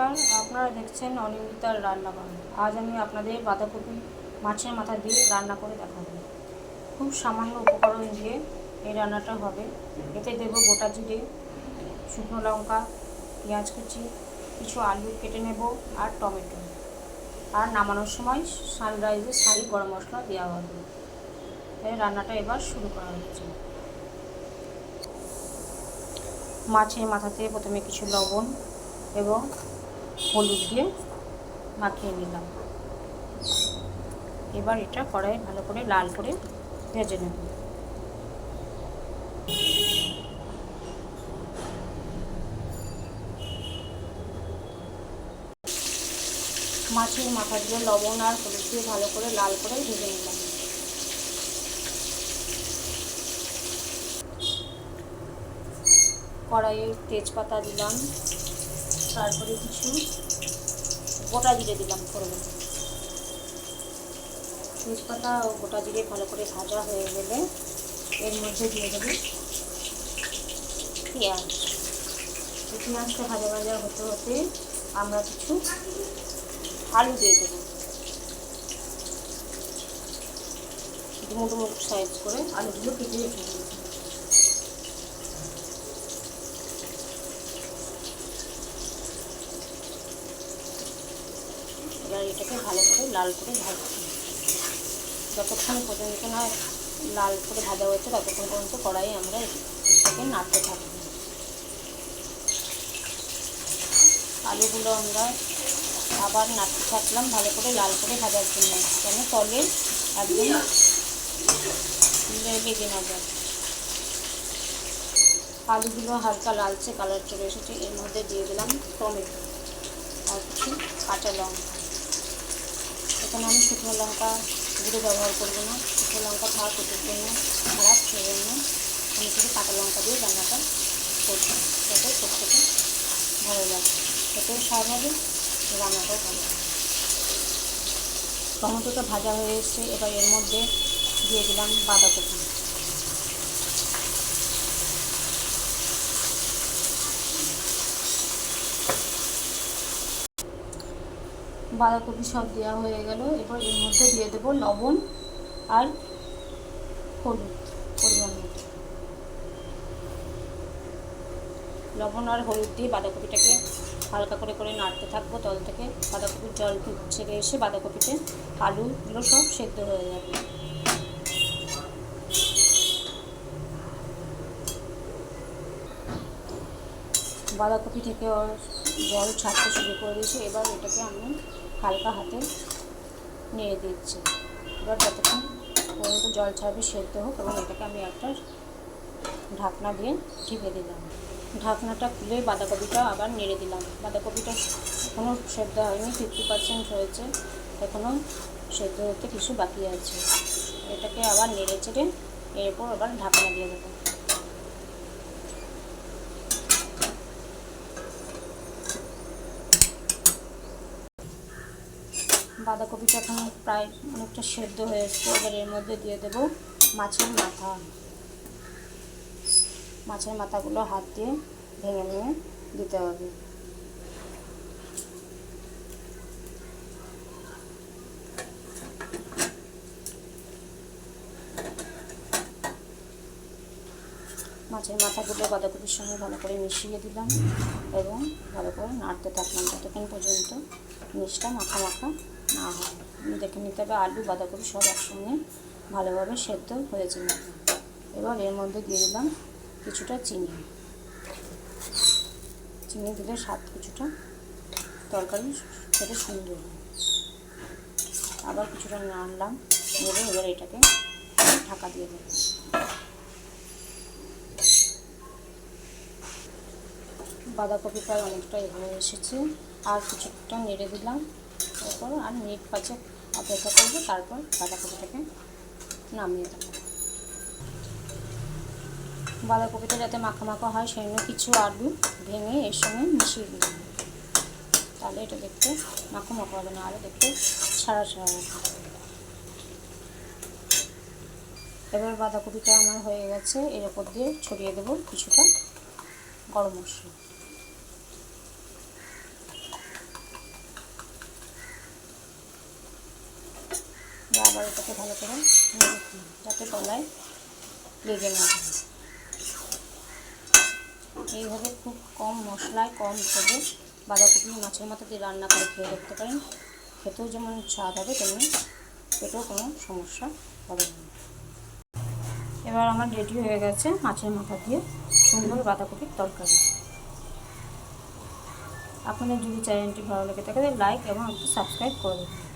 নমস্কার, আপনারা দেখছেন অনিন্দিতার রান্নাঘর। আজ আমি আপনাদের বাঁধাকপি মাছের মাথা দিয়ে রান্না করে দেখাবো। খুব সামান্য উপকরণ দিয়ে এই রান্নাটা হবে। এতে দেবো গোটা জিরে, শুকনো লঙ্কা, পেঁয়াজ কুচি, কিছু আলু কেটে নেব আর টমেটো। আর নামানোর সময় সানরাইজে শাড়ি গরম মশলা দেওয়া হবে। এই রান্নাটা এবার শুরু করা হচ্ছে। মাছের মাথাতে প্রথমে কিছু লবণ এবং হলুদ দিয়ে মাখিয়ে নিলাম। এবার এটা কড়াই ভালো করে লাল করে ভেজে নেব। মাছের মাথা দিয়ে লবণ আর হলুদ দিয়ে ভালো করে লাল করে ভেজে নিলাম। কড়াইয়ে তেজপাতা দিলাম। তারপরে কিছু গোটা জিরে দিলাম ফোড়নে। তেজপাতা ও গোটা জিরে ভালো করে ভাজা হয়ে গেলে এর মধ্যে দিয়ে দেবো পেঁয়াজ। পেঁয়াজটা ভাজা ভাজা হতে হতে আমরা কিছু আলু দিয়ে দেবো। ডুমো ডুমো সাইজ করে আলুগুলো কেটে রেখে দেবো এবার এটাকে ভালো করে লাল করে ভাজছি যতক্ষণ পর্যন্ত না লাল করে ভাজা হয়েছে, ততক্ষণ পর্যন্ত কড়াই আমরা এটাকে নাড়তে থাকব। আলুগুলো আমরা আবার নাড়তে থাকলাম, ভালো করে লাল করে ভাজার জন্য। যেন তলে একদম লেগে না যায়। আলুগুলো হালকা লালচে কালার চলে এসেছে, এর মধ্যে দিয়ে দিলাম টমেটো, আর কিছু কাঁচা লঙ্কা। এখানে আমি শুকনো লঙ্কা গুঁড়ো ব্যবহার করব না। শুকনো লঙ্কা খাওয়া পেটের জন্য খারাপ সেই জন্য আমি শুধু কাঁচা লঙ্কা দিয়ে রান্নাটা করছি, যাতে প্রত্যেকে ভালো লাগে। খেতেও স্বাদ হবে রান্নাটাও ভালো টমেটোটা ভাজা হয়ে এসছে, এবার এর মধ্যে দিয়ে দিলাম বাঁধাকপি। বাঁধাকপি সব দেওয়া হয়ে গেল। এরপর এর মধ্যে দিয়ে দেবো লবণ আর হলুদ পরিমাণ মতো। লবণ আর হলুদ দিয়ে বাঁধাকপিটাকে হালকা করে করে নাড়তে থাকব। তল থেকে বাঁধাকপির জল ছেড়ে এসে বাঁধাকপিতে আলুগুলো সব সেদ্ধ হয়ে যাবে। বাঁধাকপি থেকে জল ছাড়তে শুরু করে দিয়েছি। এবার এটাকে আমি হালকা হাতে নেড়ে দিচ্ছি। এবার যতক্ষণ পর্যন্ত জল ছাড়বে সেদ্ধ হোক এবং এটাকে আমি একটা ঢাকনা দিয়ে ঢেকে দিলাম। ঢাকনাটা খুলে বাঁধাকপিটা আবার নেড়ে দিলাম। বাঁধাকপিটা এখনও সেদ্ধ হয়নি ফিফটি পার্সেন্ট হয়েছে। এখনও সেদ্ধ হতে কিছু বাকি আছে। এটাকে আবার নেড়ে চেড়ে এরপর আবার ঢাকনা দিয়ে দেবো। বাঁধাকপিটা এখন প্রায় অনেকটা সেদ্ধ হয়ে এসছে। এবার এর মধ্যে দিয়ে দেব মাছের মাথা। মাছের মাথাগুলো হাত দিয়ে ভেঙে ভেঙে দিতে হবে। মাছের মাথাগুলো বাঁধাকপির সঙ্গে ভালো করে মিশিয়ে দিলাম এবং ভালো করে নাড়তে থাকলাম ততক্ষণ পর্যন্ত জিনিসটা মাখা মাখা না হয় দেখে নিতে হবে আলু, বাঁধাকপি সব একসঙ্গে ভালোভাবে সেদ্ধ হয়েছে। এবার এর মধ্যে দিয়ে দিলাম কিছুটা চিনি। চিনি দিলে স্বাদ কিছুটা তরকারি খেতে সুন্দর আবার কিছুটা নাড়লাম, নেড়ে এবার এটাকে ঢাকা দিয়ে দেবো। বাঁধাকপি প্রায় অনেকটা হয়ে এসেছে, আর কিছুটা নেড়ে দিলাম। তারপর আর মিনিট পাঁচে অপেক্ষা করব, তারপর বাঁধাকপিটাকে নামিয়ে দেবো বাঁধাকপিটা যাতে মাখা হয়, সেই জন্য কিছু আলু ভেঙে এর সঙ্গে মিশিয়ে দিলাম। তাহলে এটা দেখতে মাখা মাখা হবে না আরও দেখতে ছাড়া ছাড়া হবে। এবার বাঁধাকপিটা আমার হয়ে গেছে, এর ওপর দিয়ে ছড়িয়ে দেবো কিছুটা গরম মশলা। বাঁধাকপিটাকে ভালো করে যাতে তলায় লেগে না এইভাবে খুব কম মশলায়, কম তেলে বাঁধাকপি মাছের মাথা দিয়ে রান্না করে খেয়ে দেখতে পারেন। খেতেও যেমন স্বাদ হবে, তেমনি পেটেও কোনো সমস্যা হবে না। এবার আমার রেডি হয়ে গেছে মাছের মাথা দিয়ে সুন্দর বাঁধাকপির তরকারি। আপনাদের যদি চ্যানেলটি ভালো লেগে থাকে লাইক এবং একটু সাবস্ক্রাইব করে দেবেন